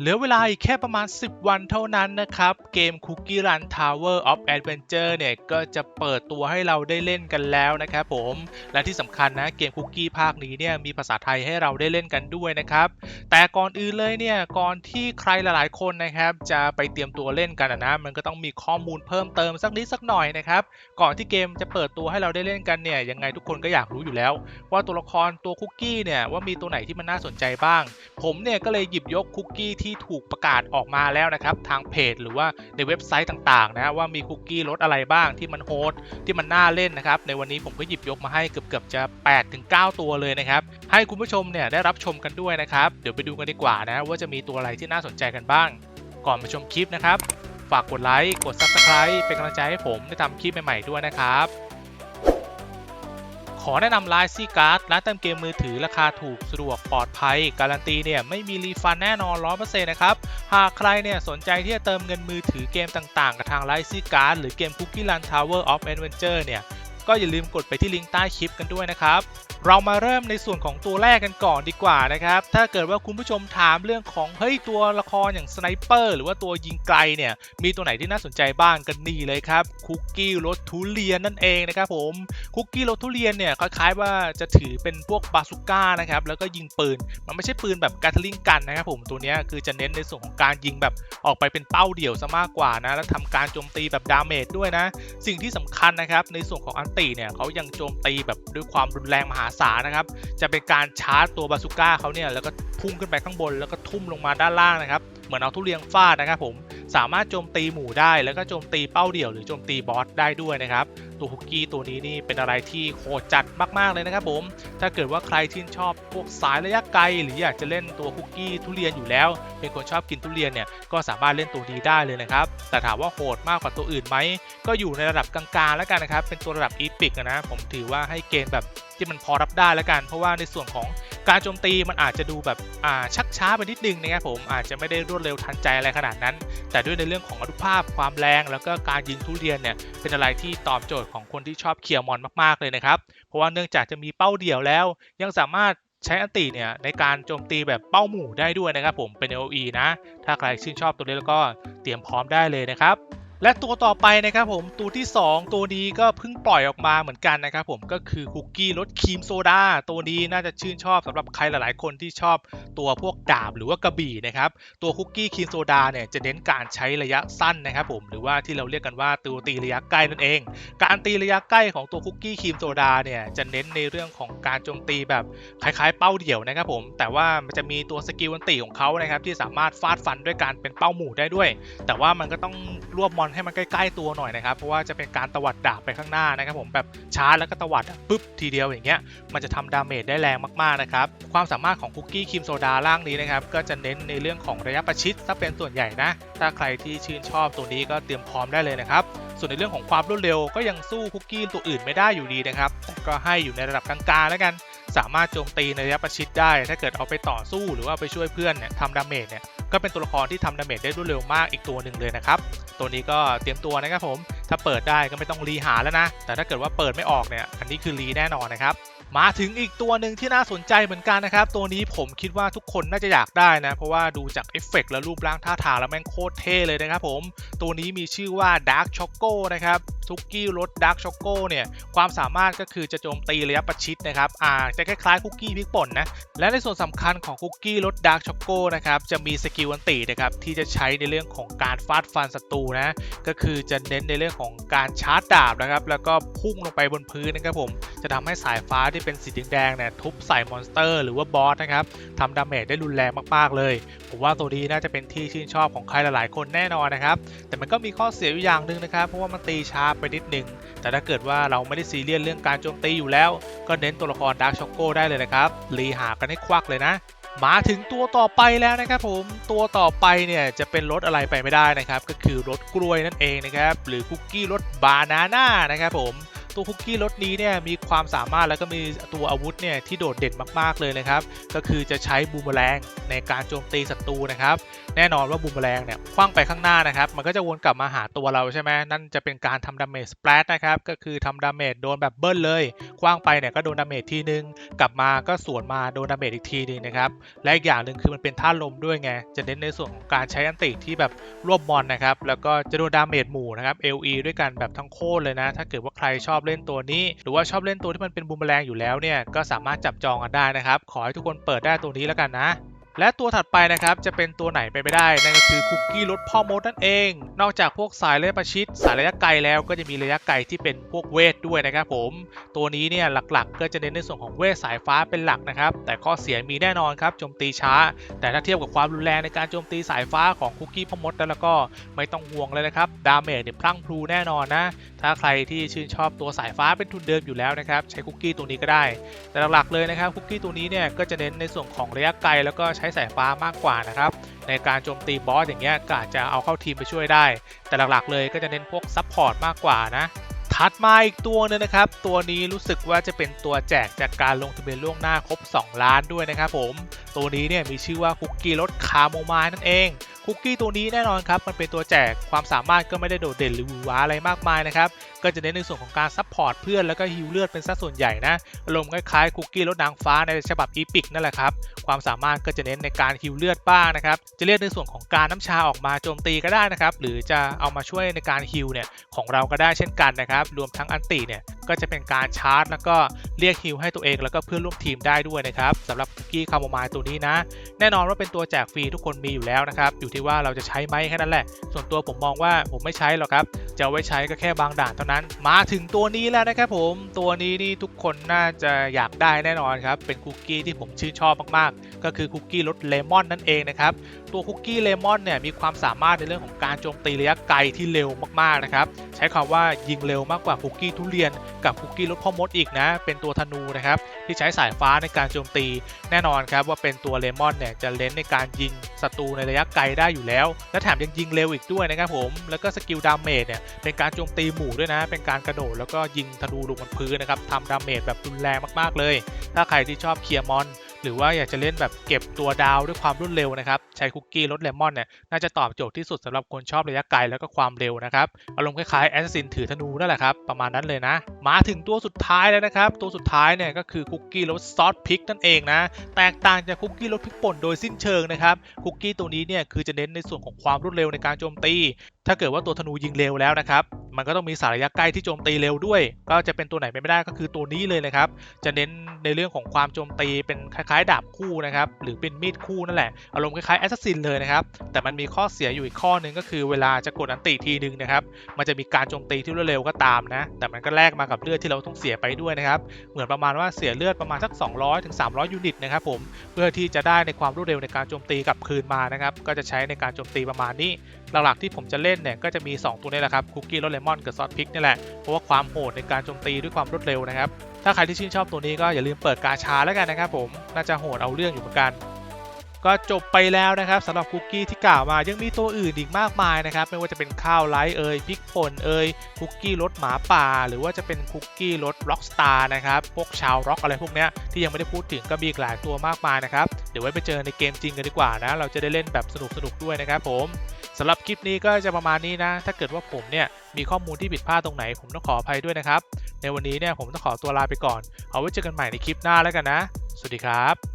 เหลือเวลาอีกแค่ประมาณ 10 วันเท่านั้นนะครับ เกม Cookie Run Tower of Adventure เนี่ยก็จะเปิดตัวให้เราได้เล่นกันแล้วนะครับผม และที่สำคัญนะเกม Cookie ภาคนี้เนี่ยมีภาษาไทยให้เราได้เล่นกันด้วยนะครับ แต่ก่อนอื่นเลยเนี่ยก่อนที่ใครหลายๆคนนะครับ จะไปเตรียมตัวเล่นกันนะมันก็ต้องมีข้อมูลเพิ่มเติมสักนิดสักหน่อยนะครับ ก่อนที่เกมจะเปิดตัวให้เราได้เล่นกันเนี่ยยังไงทุกคนก็อยากรู้อยู่แล้ว ว่าตัวละครตัวคุกกี้เนี่ยว่ามีตัวไหนที่มันน่าสนใจบ้าง ผมเนี่ยก็เลยหยิบยกคุกกี้ที่ถูกประกาศออกมาแล้วนะครับ ทางเพจหรือว่าในเว็บไซต์ต่างๆนะว่ามีคุกกี้รสอะไรบ้างที่มันโฮสที่มันน่าเล่นนะครับ ในวันนี้ผมก็หยิบยกมาให้เกือบๆจะ8ถึง9ตัวเลยนะครับ ให้คุณผู้ชมเนี่ยได้รับชมกันด้วยนะครับ เดี๋ยวไปดูกันดีกว่านะว่าจะมีตัวอะไรที่น่าสนใจกันบ้าง ก่อนมาชมคลิปนะครับ ฝากกดไลค์กด Subscribe เป็นกำลังใจให้ผมได้ทำคลิปใหม่ๆด้วยนะครับ ขอแนะนำไลน์ซีการ์ดร้านเติมเกมมือถือราคาถูกสะดวกปลอดภัย การันตีเนี่ยไม่มีรีฟันแน่นอน100%นะครับ หากใครเนี่ยสนใจที่จะเติมเงินมือถือเกมต่างๆ กับทางไลน์ซีการ์ดหรือเกมคุกกี้รันทาวเวอร์ออฟแอนเวนเจอร์เนี่ย ก็อย่าลืมกดไปที่ลิงก์ใต้คลิปกันด้วยนะครับ เรามาเริ่มในส่วนของตัวแรกกันก่อนดีกว่านะครับ ถ้าเกิดว่าคุณผู้ชมถามเรื่องของเฮ้ยตัวละครอย่างสไนเปอร์หรือว่าตัวยิงไกลเนี่ย มีตัวไหนที่น่าสนใจบ้างกันนี่เลยครับ คุกกี้รสทุเรียนนั่นเองนะครับผม คุกกี้รสทุเรียนเนี่ยคล้ายๆว่าจะถือเป็นพวกบาซูก้านะครับ แล้วก็ยิงปืน มันไม่ใช่ปืนแบบการทลิงกันนะครับผมตัวนี้คือจะเน้นในส่วนของการยิงแบบออกไปเป็นเป้าเดี่ยวซะมากกว่านะ แล้วทำการโจมตีแบบดาเมจด้วยนะ สิ่งที่สำคัญนะครับในส่วนของอันติเนี่ยเขายังโจมตีแบบด้วยความรุนแรงมหาศานะครับ จะเป็นการชาร์จตัวบาซูก้าเขาเนี่ยแล้วก็พุ่งขึ้นไปข้างบนแล้วก็ทุ่มลงมาด้านล่างนะครับ เหมือนเอาทุเรียงฟาดนะครับผม สามารถโจมตีหมู่ได้แล้วก็โจมตีเป้าเดี่ยวหรือโจมตีบอสได้ด้วยนะครับ ตัวคุกกี้ตัวนี้นี่เป็นอะไรที่โหดจัดมากๆเลยนะครับผม ถ้าเกิดว่าใครชื่ชอบพวกสายระยะไกล หรืออยากจะเล่นตัวคุกกี้ทุเรียนอยู่แล้ว เป็นคนชอบกินทุเรียนเนี่ยก็สามารถเล่นตัวนี้ได้เลยนะครับ แต่ถามว่าโหดมากกว่าตัวอื่นไหมก็อยู่ในระดับกลางๆแล้วกันนะครับเป็นตัวระดับอีพิกนะผมถือว่าให้เกณฑ์แบบที่มันพอรับได้แล้วกัน เพราะว่าในส่วนของ การโจมตีมันอาจจะดูแบบอ่าชักช้าไปนิดนึงนะครับผมอาจจะไม่ได้รวดเร็วทันใจอะไรขนาดนั้น แต่ด้วยในเรื่องของอนุภาพความแรง แล้วก็การยิงทุเรียนเนี่ยเป็นอะไรที่ตอบโจทย์ของคนที่ชอบเคียร์มอนมากๆเลยนะครับ เพราะว่าเนื่องจากจะมีเป้าเดี่ยวแล้ว ยังสามารถใช้อันติเนี่ยในการโจมตีแบบเป้าหมู่ได้ด้วยนะครับผมเป็น AOE นะ ถ้าใครชื่นชอบตัวนี้แล้วก็เตรียมพร้อมได้เลยนะครับ และตัวต่อไปนะครับผมตัวที่ 2 ตัวนี้ก็เพิ่งปล่อยออกมาเหมือนกันนะครับผมก็คือคุกกี้รสครีมโซดาตัวนี้น่าจะชื่นชอบสำหรับใครหลาย ๆ คนที่ชอบตัวพวกดาบหรือว่ากระบี่นะครับตัวคุกกี้ครีมโซดาเนี่ยจะเน้นการใช้ระยะสั้นนะครับผมหรือว่าที่เราเรียกกันว่าตัวตีระยะใกล้นั่นเอง การตีระยะใกล้ของตัวคุกกี้ครีมโซดาเนี่ยจะเน้นในเรื่องของการโจมตีแบบคล้าย ๆ เป้าเดี่ยวนะครับผมแต่ว่ามันจะมีตัวสกิลอันติของเขานะครับที่สามารถฟาดฟันด้วยการเป็นเป้าหมู่ได้ด้วย แต่ว่ามันก็ต้องรวบมอนให้มันใกล้ๆตัวหน่อยนะครับเพราะว่าจะเป็นการตวัดดาบไปข้างหน้านะครับผมแบบชาร์จแล้วก็ตวัดปุ๊บทีเดียวอย่างเงี้ยมันจะทำดาเมจได้แรงมากๆนะครับความสามารถของคุกกี้ครีมโซดาล่างนี้นะครับก็จะเน้นในเรื่องของระยะประชิดถ้าเป็นส่วนใหญ่นะ ถ้าใครที่ชื่นชอบตัวนี้ก็เตรียมพร้อมได้เลยนะครับส่วนในเรื่องของความรวดเร็วก็ยังสู้คุกกี้ตัวอื่นไม่ได้อยู่ดีนะครับแต่ก็ให้อยู่ในระดับกลางๆแล้วกันสามารถโจมตีในระยะประชิดได้ ถ้าเกิดเอาไปต่อสู้หรือว่าไปช่วยเพื่อนเนี่ยทำดาเมจเนี่ย ก็เป็นตัวละครที่ทำดาเมจได้รวดเร็วมากอีกตัวหนึ่งเลยนะครับ ตัวนี้ก็เตรียมตัวนะครับผม ถ้าเปิดได้ก็ไม่ต้องรีหาแล้วนะ แต่ถ้าเกิดว่าเปิดไม่ออกเนี่ย อันนี้คือรีแน่นอนนะครับ มาถึงอีกตัวหนึ่งที่น่าสนใจเหมือนกันนะครับ ตัวนี้ผมคิดว่าทุกคนน่าจะอยากได้นะ เพราะว่าดูจากเอฟเฟกต์และรูปร่างท่าทางแล้วแม่งโคตรเท่เลยนะครับผม ตัวนี้มีชื่อว่า Dark Choco นะครับทุกกี้รส Dark Choco เนี่ยความสามารถก็คือจะโจมตีระยะประชิดนะครับอ่าจะคล้ายๆคุกกี้พริกป่นนะและในส่วนสำคัญของคุกกี้รส Dark Choco นะครับจะมีสกิลอันตินะครับที่จะใช้ในเรื่องของการฟาดฟันศัตรูนะก็คือจะเน้นในเรื่องของการชาร์จดาบนะครับแล้วก็พุ่งลงไปบนพื้นนะครับผมจะทำให้สายฟ้าที่เป็นสีแดงเนี่ยทุบใส่มอนสเตอร์หรือว่าบอสนะครับทำดาเมจได้รุนแรงมากๆเลย ผมว่าตัวนี้น่าจะเป็นที่ชื่นชอบของใครหลายๆคนแน่นอนนะครับ แต่มันก็มีข้อเสียอยู่อย่างหนึ่งนะครับ เพราะว่ามันตีช้าไปนิดนึง แต่ถ้าเกิดว่าเราไม่ได้ซีเรียสเรื่องการโจมตีอยู่แล้ว ก็เน้นตัวละครดาร์กช็อกโกได้เลยนะครับรีหากันให้ควักเลยนะมาถึงตัวต่อไปแล้วนะครับผมตัวต่อไปเนี่ยจะเป็นรสอะไรไปไม่ได้นะครับ ก็คือรสกล้วยนั่นเองนะครับ หรือคุกกี้รสบานาน่านะครับผม ตัวคุกกี้รถนี้เนี่ยมีความสามารถแล้วก็มีตัวอาวุธเนี่ยที่โดดเด่นมากๆเลยนะครับ ก็คือจะใช้บูมเมอแรงในการโจมตีศัตรูนะครับ แน่นอนว่าบูมเมอแรงเนี่ยคว้างไปข้างหน้านะครับ มันก็จะวนกลับมาหาตัวเราใช่ไหมนั่นจะเป็นการทำดาเมจสเปรดนะครับ ก็คือทำดาเมจโดนแบบเบิ้ลเลยคว้างไปเนี่ยก็โดนดาเมจทีนึง กลับมาก็สวนมาโดนดาเมจอีกทีนึงนะครับ และอีกอย่างหนึ่งคือมันเป็นท่าลมด้วยไง จะเน้นในส่วนของการใช้อันติที่แบบรวบมอนนะครับ แล้วก็จะโดนดาเมจหมู่นะครับ LE ด้วยกันแบบทั้งโคตรเลยนะ ถ้าเกิดว่าใครชอบเล่นตัวนี้ หรือว่าชอบเล่นตัวที่มันเป็นบูมเมอแรงอยู่แล้วเนี่ยก็สามารถจับจองกันได้นะครับ ขอให้ทุกคนเปิดได้ตัวนี้แล้วกันนะ และตัวถัดไปนะครับจะเป็นตัวไหนไปไม่ได้นั่นก็คือคุกกี้รถพ่อมดนั่นเอง นอกจากพวกสายระยะประชิดสายระยะไกลแล้วก็จะมีระยะไกลที่เป็นพวกเวทด้วยนะครับผม ตัวนี้เนี่ยหลักๆ ก็จะเน้นในส่วนของเวทสายฟ้าเป็นหลักนะครับ แต่ข้อเสียมีแน่นอนครับโจมตีช้า แต่ถ้าเทียบกับความรุนแรงในการโจมตีสายฟ้าของคุกกี้พ่อมดแล้วก็ไม่ต้องห่วงเลยนะครับดาเมจเนี่ยพลั่งพลูแน่นอนนะถ้าใครที่ชื่นชอบตัวสายฟ้าเป็นทุนเดิมอยู่แล้วนะครับใช้คุกกี้ตัวนี้ก็ได้ แต่หลักๆเลยนะครับคุกกี้ตัวนี้เนี่ยก็จะเน้นในส่วนของระยะไกลแล้วก็ใช้ช้สายฟ้ามากกว่านะครับ ในการโจมตีบอสอย่างเงี้ยก็อาจจะเอาเข้าทีมไปช่วยได้ แต่หลักๆเลยก็จะเน้นพวกซับพอร์ตมากกว่านะถัดมาอีกตัวหนึงนะครับ ตัวนี้รู้สึกว่าจะเป็นตัวแจกจากการลงทะเบียนล่วงหน้าครบ 2 ล้านด้วยนะครับผม ตัวนี้เนี่ยมีชื่อว่าคุกกี้รสคาโมไมล์นั่นเอง คุกกี้ตัวนี้แน่นอนครับ มันเป็นตัวแจกความสามารถก็ไม่ได้โดดเด่นหรือวือหวาอะไรมากมายนะครับ ก็จะเน้นในส่วนของการซัพพอร์ตเพื่อนแล้วก็ฮิวเลือดเป็นสัดส่วนใหญ่นะอารมณ์คล้ายๆคุกกี้รสนางฟ้าในฉบับอีพิกนั่นแหละครับความสามารถก็จะเน้นในการฮิวเลือดบ้างนะครับจะเรียกในส่วนของการน้ำชาออกมาโจมตีก็ได้นะครับหรือจะเอามาช่วยในการฮิวเนี่ยของเราก็ได้เช่นกันนะครับรวมทั้งอันติเนี่ยก็จะเป็นการชาร์จ แล้วก็เรียกฮิวให้ตัวเองแล้วก็เพื่อนร่วมทีมได้ด้วยนะครับสำหรับคุกกี้คาโมไมล์ตัวนี้นะ แน่นอนว่าเป็นตัวแจกฟรีทุกคนมีอยู่แล้วนะครับอยู่ที่ว่าเราจะใช้ไหมแค่นั้นแหละ ส่วนตัวผมมองว่าผมไม่ใช้หรอกครับจะไว้ใช้ก็แค่บางด่านเท่านั้นมาถึงตัวนี้แล้วนะครับผมตัวนี้นี่ทุกคนน่าจะอยากได้แน่นอนครับ เป็นคุกกี้ที่ผมชื่นชอบมากๆ ก็คือคุกกี้รสเลมอนนั่นเองนะครับ ตัวคุกกี้เลมอนเนี่ยมีความสามารถในเรื่องของการโจมตีระยะไกลที่เร็วมากๆนะครับใช้คำว่ายิงเร็วมากกว่าคุกกี้ทุเรียน กับคุกกี้รสพ่อมดอีกนะ เป็นตัวธนูนะครับที่ใช้สายฟ้าในการโจมตีแน่นอนครับว่าเป็นตัวเลมอนเนี่ยจะเน้นในการยิง ศัตรูในระยะไกลได้อยู่แล้ว และแถมยังยิงเร็วอีกด้วยนะครับผมแล้วก็สกิลดาเมจเนี่ยเป็นการโจมตีหมู่ด้วยนะ เป็นการกระโดดแล้วก็ยิงธนูลงบนพื้นนะครับทำดาเมจแบบรุนแรงมากๆเลย ถ้าใครที่ชอบเคลียร์มอน หรือว่าอยากจะเล่นแบบเก็บตัวดาวด้วยความรวดเร็วนะครับ ใช้คุกกี้รสเลมอนเนี่ยน่าจะตอบโจทย์ที่สุดสำหรับคนชอบระยะไกลแล้วก็ความเร็วนะครับ อารมณ์คล้ายๆแอสซินถือธนูนั่นแหละครับ ประมาณนั้นเลยนะ มาถึงตัวสุดท้ายแล้วนะครับ ตัวสุดท้ายเนี่ยก็คือคุกกี้รสซอสพริกนั่นเองนะ แตกต่างจากคุกกี้รสพริกป่นโดยสิ้นเชิงนะครับคุกกี้ตัวนี้เนี่ยคือจะเน้นในส่วนของความรวดเร็วในการโจมตี ถ้าเกิดว่าตัวธนูยิงเร็วแล้วนะครับ มันก็ต้องมีสายระยะใกล้ที่โจมตีเร็วด้วย ก็จะเป็นตัวไหนไปไม่ได้ก็คือตัวนี้เลยนะครับ จะเน้นในเรื่องของความโจมตีเป็นคล้ายๆ ดาบคู่นะครับ หรือเป็นมีดคู่นั่นแหละ อารมณ์คล้ายๆแอสซัสซินเลยนะครับ แต่มันมีข้อเสียอยู่อีกข้อหนึ่งก็คือเวลาจะกดอันติทีนึงนะครับ มันจะมีการโจมตีที่รวดเร็วก็ตามนะ แต่มันก็แลกมากับเลือดที่เราต้องเสียไปด้วยนะครับ เหมือนประมาณว่าเสียเลือดประมาณสัก 200ถึง300 ยูนิตนะครับผม เพื่อที่จะได้ในความรวดเร็วในการโจมตีกลับคืนมานะครับ ก็จะใช้ในการโจมตีประมาณนี้ หลักๆที่ผมจะเล่นเนี่ยก็จะมี 2 ตัวนี้แหละครับคุกกี้รสเลมอนกับซอสพริกนี่แหละเพราะว่าความโหดในการโจมตีด้วยความรวดเร็วนะครับถ้าใครที่ชื่นชอบตัวนี้ก็อย่าลืมเปิดกาชาแล้วกันนะครับผมน่าจะโหดเอาเรื่องอยู่เหมือนกัน ก็จบไปแล้วนะครับสำหรับคุกกี้ที่กล่าวมายังมีตัวอื่นอีกมากมายนะครับไม่ว่าจะเป็นข้าวไลท์เอ่ยพริกป่นเอ่ยคุกกี้รสหมาป่า หรือว่าจะเป็นคุกกี้รสร็อกสตาร์นะครับพวกชาวร็อกอะไรพวกเนี้ยที่ยังไม่ได้พูดถึงก็มีอีกหลายตัวมากมายนะครับเดี๋ยวไว้ไปเจอในเกมจริงกันดีกว่านะเราจะได้เล่นแบบสนุกๆด้วยนะครับผมสำหรับคลิปนี้ก็จะประมาณนี้นะ ถ้าเกิดว่าผมเนี่ยมีข้อมูลที่ผิดพลาดตรงไหน ผมต้องขออภัยด้วยนะครับ ในวันนี้เนี่ยผมต้องขอตัวลาไปก่อน เอาไว้เจอกันใหม่ในคลิปหน้าแล้วกันนะ สวัสดีครับ